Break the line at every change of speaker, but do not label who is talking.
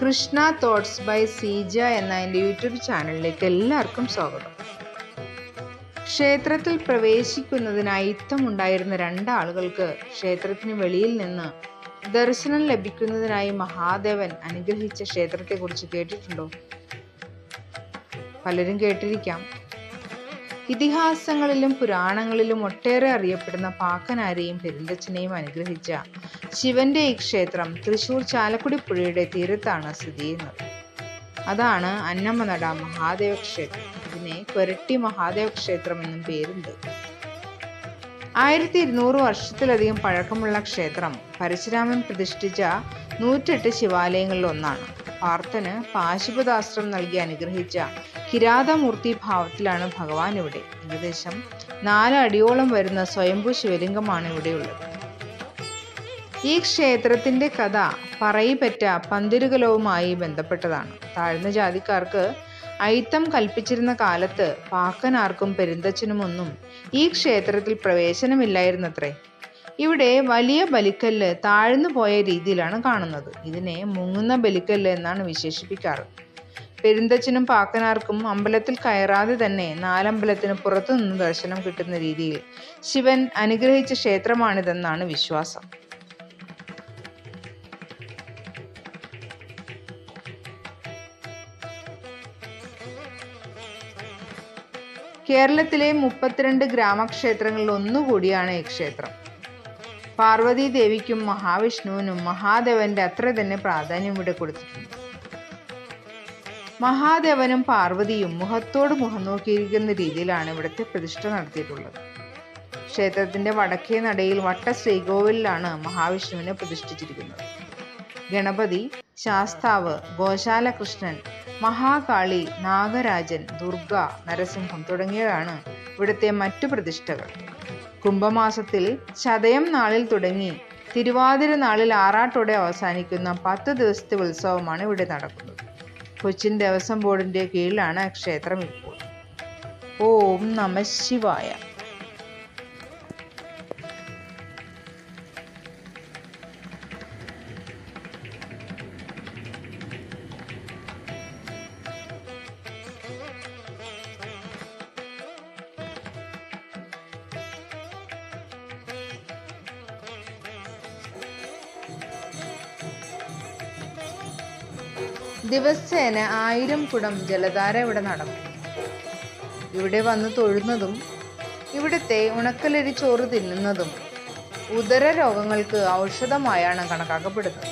Krishna thoughts by Seeja എന്ന എന്റെ YouTube ചാനലിലേക്ക് എല്ലാവർക്കും സ്വാഗതം. ക്ഷേത്രത്തിൽ പ്രവേശിക്കുന്നതിനായി യുദ്ധമുണ്ടായിരുന്ന രണ്ടാളുകൾക്ക് ക്ഷേത്രത്തിന് വെളിയിൽ നിന്ന് ദർശനം ലഭിക്കുന്നതിനായി മഹാദേവൻ അനുഗ്രഹിച്ച ക്ഷേത്രത്തെക്കുറിച്ച് കേട്ടിട്ടുണ്ടോ? പലരും കേട്ടിരിക്കാം. ഇതിഹാസങ്ങളിലും പുരാണങ്ങളിലും ഒട്ടേറെ അറിയപ്പെടുന്ന പാക്കനാരെയും പെരുന്തച്ഛനെയും അനുഗ്രഹിച്ച ശിവന്റെ ഈ ക്ഷേത്രം തൃശൂർ ചാലക്കുടി പുഴയുടെ തീരത്താണ് സ്ഥിതി ചെയ്യുന്നത്. അതാണ് അന്നമനട മഹാദേവ ക്ഷേത്രം. ഇതിനെ കൊരട്ടി മഹാദേവ ക്ഷേത്രം എന്നും പേരുണ്ട്. ആയിരത്തി ഇരുന്നൂറ് വർഷത്തിലധികം പഴക്കമുള്ള ക്ഷേത്രം പരശുരാമൻ പ്രതിഷ്ഠിച്ച നൂറ്റെട്ട് ശിവാലയങ്ങളിൽ ഒന്നാണ് പാർത്ഥന് പാശുപതാസ്ത്രം നൽകി അനുഗ്രഹിച്ച കിരാതമൂർത്തി ഭാവത്തിലാണ് ഭഗവാൻ ഇവിടെ. ഏകദേശം നാല് അടിയോളം വരുന്ന സ്വയംഭൂ ശിവലിംഗമാണ് ഇവിടെയുള്ളത്. ഈ ക്ഷേത്രത്തിന്റെ കഥ പറയിപ്പറ്റ പന്തിരുകലവുമായി ബന്ധപ്പെട്ടതാണ്. താഴ്ന്ന ജാതിക്കാർക്ക് അയിത്തം കൽപ്പിച്ചിരുന്ന കാലത്ത് പാക്കനാർക്കും പെരുന്തച്ഛനുമൊന്നും ഈ ക്ഷേത്രത്തിൽ പ്രവേശനമില്ലായിരുന്നത്രേ. ഇവിടെ വലിയ ബലിക്കല്ല് താഴ്ന്നു പോയ രീതിയിലാണ് കാണുന്നത്. ഇതിനെ മുങ്ങുന്ന ബലിക്കല്ല് എന്നാണ് വിശേഷിപ്പിക്കാറ്. പെരുന്തച്ഛനും പാക്കനാർക്കും അമ്പലത്തിൽ കയറാതെ തന്നെ നാലമ്പലത്തിന് പുറത്തുനിന്ന് ദർശനം കിട്ടുന്ന രീതിയിൽ ശിവൻ അനുഗ്രഹിച്ച ക്ഷേത്രമാണിതെന്നാണ് വിശ്വാസം. കേരളത്തിലെ മുപ്പത്തിരണ്ട് ഗ്രാമക്ഷേത്രങ്ങളിൽ ഒന്നുകൂടിയാണ് ഈ ക്ഷേത്രം. പാർവതീദേവിക്കും മഹാവിഷ്ണുവിനും മഹാദേവന്റെ അത്ര തന്നെ പ്രാധാന്യം ഇവിടെ കൊടുത്തിട്ടുണ്ട്. മഹാദേവനും പാർവതിയും മുഖത്തോട് മുഖം നോക്കിയിരിക്കുന്ന രീതിയിലാണ് ഇവിടുത്തെ പ്രതിഷ്ഠ നടത്തിയിട്ടുള്ളത്. ക്ഷേത്രത്തിന്റെ വടക്കേ നടയിൽ വട്ട ശ്രീകോവിലാണ് മഹാവിഷ്ണുവിനെ പ്രതിഷ്ഠിച്ചിരിക്കുന്നത്. ഗണപതി ശാസ്താവ് ഗോശാലകൃഷ്ണൻ മഹാകാളി നാഗരാജൻ ദുർഗ നരസിംഹം തുടങ്ങിയവയാണ് ഇവിടുത്തെ മറ്റു പ്രതിഷ്ഠകൾ. കുംഭമാസത്തിൽ ചതയം നാളിൽ തുടങ്ങി തിരുവാതിര നാളിൽ ആറാട്ടോടെ അവസാനിക്കുന്ന പത്ത് ദിവസത്തെ ഉത്സവമാണ് ഇവിടെ നടക്കുന്നത്. കൊച്ചിൻ ദേവസ്വം ബോർഡിന്റെ കീഴിലാണ് ക്ഷേത്രം ഇപ്പോൾ. ഓം നമ ശിവായ. ദിവസേന ആയിരം കുടം ജലധാര ഇവിടെ നടക്കും ഇവിടെ വന്ന് തൊഴുന്നതും ഇവിടുത്തെ ഉണക്കലരി ചോറ് തിന്നുന്നതും ഉദര രോഗങ്ങൾക്ക് ഔഷധമായാണ് കണക്കാക്കപ്പെടുന്നത്.